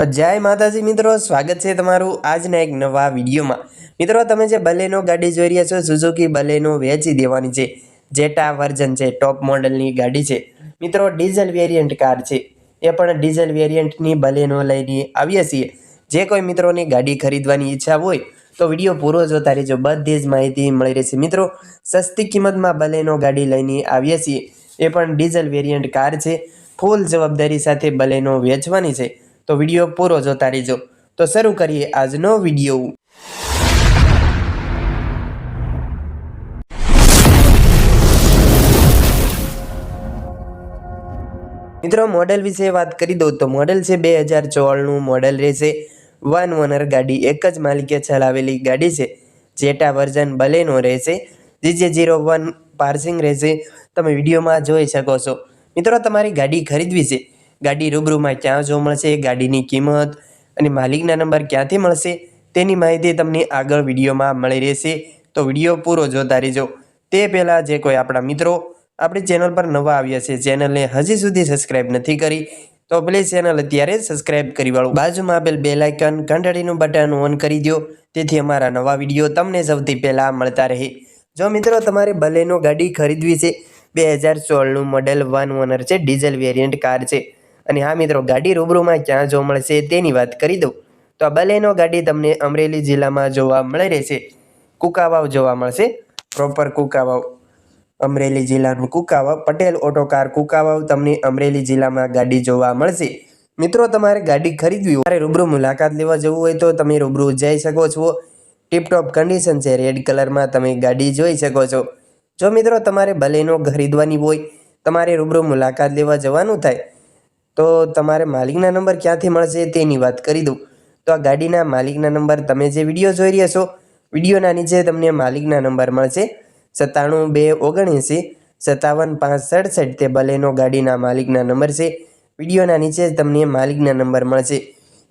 જય માતાજી મિત્રો, સ્વાગત છે તમારું આજના એક નવા વિડીયોમાં. મિત્રો, તમે જે બલેનો ગાડી જોઈ રહ્યા છો સુઝુકી બલેનો વેચી દેવાની છે. જેટા વર્ઝન છે ટોપ મોડલની ગાડી છે. મિત્રો ડીઝલ વેરિયન્ટ કાર છે. એ પણ ડીઝલ વેરિયન્ટની બલેનો લઈને આવીએ છીએ. જે કોઈ મિત્રોની ગાડી ખરીદવાની ઈચ્છા હોય, તો વીડિયો પૂરો જોતા રહેજો. બધી જ માહિતી મળી રહેશે. મિત્રો, સસ્તી કિંમતમાં બલેનો ગાડી લઈને આવીએ છીએ. એ પણ ડીઝલ વેરિયન્ટ કાર છે. ફૂલ જવાબદારી સાથે બલેનો વેચવાની છે. તો વીડિયો પૂરો જોતા રહેજો. તો શરૂ કરીએ આજનો વીડિયો. મિત્રો, મોડેલ વિશે વાત કરી દઉં તો મોડેલ છે બે હજાર ચોળનું મોડેલ રહેશે. વન ઓનર ગાડી, એક જ માલિકે ચલાવેલી ગાડી છે. જેટા વર્ઝન બલેનો રહેશે. જીજે જીરો વન પાર્સિંગ રહેશે. તમે વિડીયોમાં જોઈ શકો છો. મિત્રો, તમારી ગાડી ખરીદવી છે. ગાડી રૂબરૂમાં ક્યાં જોવા મળશે, ગાડીની કિંમત અને માલિકના નંબર ક્યાંથી મળશે તેની માહિતી તમને આગળ વિડીયોમાં મળી રહેશે. તો વીડિયો પૂરો જોતા રહેજો. તે પહેલાં જે કોઈ આપણા મિત્રો આપણી ચેનલ પર નવા આવ્યા છે, ચેનલને હજી સુધી સબસ્ક્રાઇબ નથી કરી, તો પ્લીઝ ચેનલ અત્યારે સબસ્ક્રાઇબ કરી વાળો. બાજુમાં આપેલ બે લાઇકન ઘંટડીનું બટન ઓન કરી દો તેથી અમારા નવા વીડિયો તમને સૌથી પહેલાં મળતા રહે. જો મિત્રો તમારે બલેનો ગાડી ખરીદવી છે, બે હજાર સોળનું મોડેલ વન ઓનર છે, ડીઝલ વેરિયન્ટ કાર છે. અને હા મિત્રો, ગાડી રૂબરૂમાં ક્યાં જોવા મળશે તેની વાત કરી દઉં. તો આ બલેનો ગાડી તમને અમરેલી જિલ્લામાં જોવા મળી રહેશે. કુકાવાવ જોવા મળશે. પ્રોપર કુકાવાવ. અમરેલી જિલ્લાનું કુકાવાવ. પટેલ ઓટો કાર કુકાવાવ તમને અમરેલી જિલ્લામાં ગાડી જોવા મળશે. મિત્રો, તમારે ગાડી ખરીદવી હોય રૂબરૂ મુલાકાત લેવા જવું હોય તો તમે રૂબરૂ જઈ શકો છો. ટીપટોપ કન્ડિશન છે રેડ કલરમાં તમે ગાડી જોઈ શકો છો. જો મિત્રો, તમારે બલેનો ખરીદવાની હોય, તમારે રૂબરૂ મુલાકાત લેવા જવાનું થાય તો તમારે માલિકના નંબર ક્યાંથી મળશે તેની વાત કરી દઉં. તો આ ગાડીના માલિકના નંબર તમે જે વીડિયો જોઈ રહ્યા છો, વિડીયોના નીચે તમને માલિકના નંબર મળશે. સત્તાણું બે ઓગણએંસી, સત્તાવન પાંચ સડસઠ તે બલેનો ગાડીના માલિકના નંબર છે. વિડીયોના નીચે તમને માલિકના નંબર મળશે.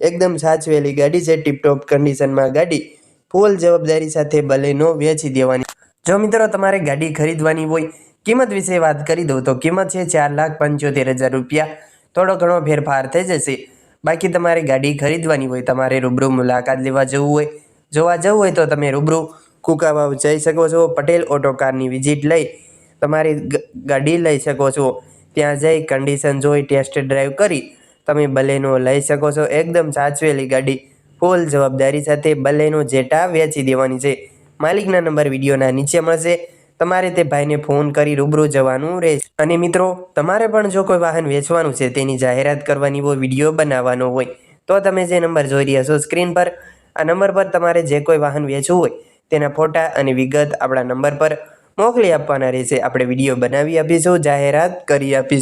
એકદમ સાચવેલી ગાડી છે, ટીપટોપ કન્ડિશનમાં ગાડી. ફૂલ જવાબદારી સાથે બલેનો વેચી દેવાની. જો મિત્રો તમારે ગાડી ખરીદવાની હોય, કિંમત વિશે વાત કરી દઉં તો કિંમત છે ચાર લાખ પંચોતેર હજાર રૂપિયા. થોડો ઘણો ફેરફાર થઈ જશે. બાકી તમારે ગાડી ખરીદવાની હોય, તમારે રૂબરૂ મુલાકાત લેવા જવું હોય, જોવા જવું હોય તો તમે રૂબરૂ કુકાવાવ જઈ શકો છો. પટેલ ઓટો કારની વિઝિટ લઈ તમારી ગાડી લઈ શકો છો. ત્યાં જઈ કન્ડિશન જોઈ ટેસ્ટ ડ્રાઈવ કરી તમે બલેનો લઈ શકો છો. એકદમ સાચવેલી ગાડી ફૂલ જવાબદારી સાથે બલેનો જેટા વેચી દેવાની છે. માલિકના નંબર વિડીયોના નીચે મળશે. તમારે તે ભાઈને ફોન કરી રૂબરૂ જવાનું રહેશે અને મિત્રો, તમારે પણ જો કોઈ વાહન વેચવાનું છે, તેની જાહેરાત કરવાની હોય, વીડિયો બનાવવાનો હોય, તો તમે જે નંબર જોઈ રહ્યા છો સ્ક્રીન પર, આ નંબર પર તમારે જે કોઈ વાહન વેચવું હોય, તેના ફોટા અને વિગત આપણા નંબર પર મોકલી આપવાના રહેશે. આપણે વીડિયો બનાવી આપીશું, જાહેરાત કરી આપીશું.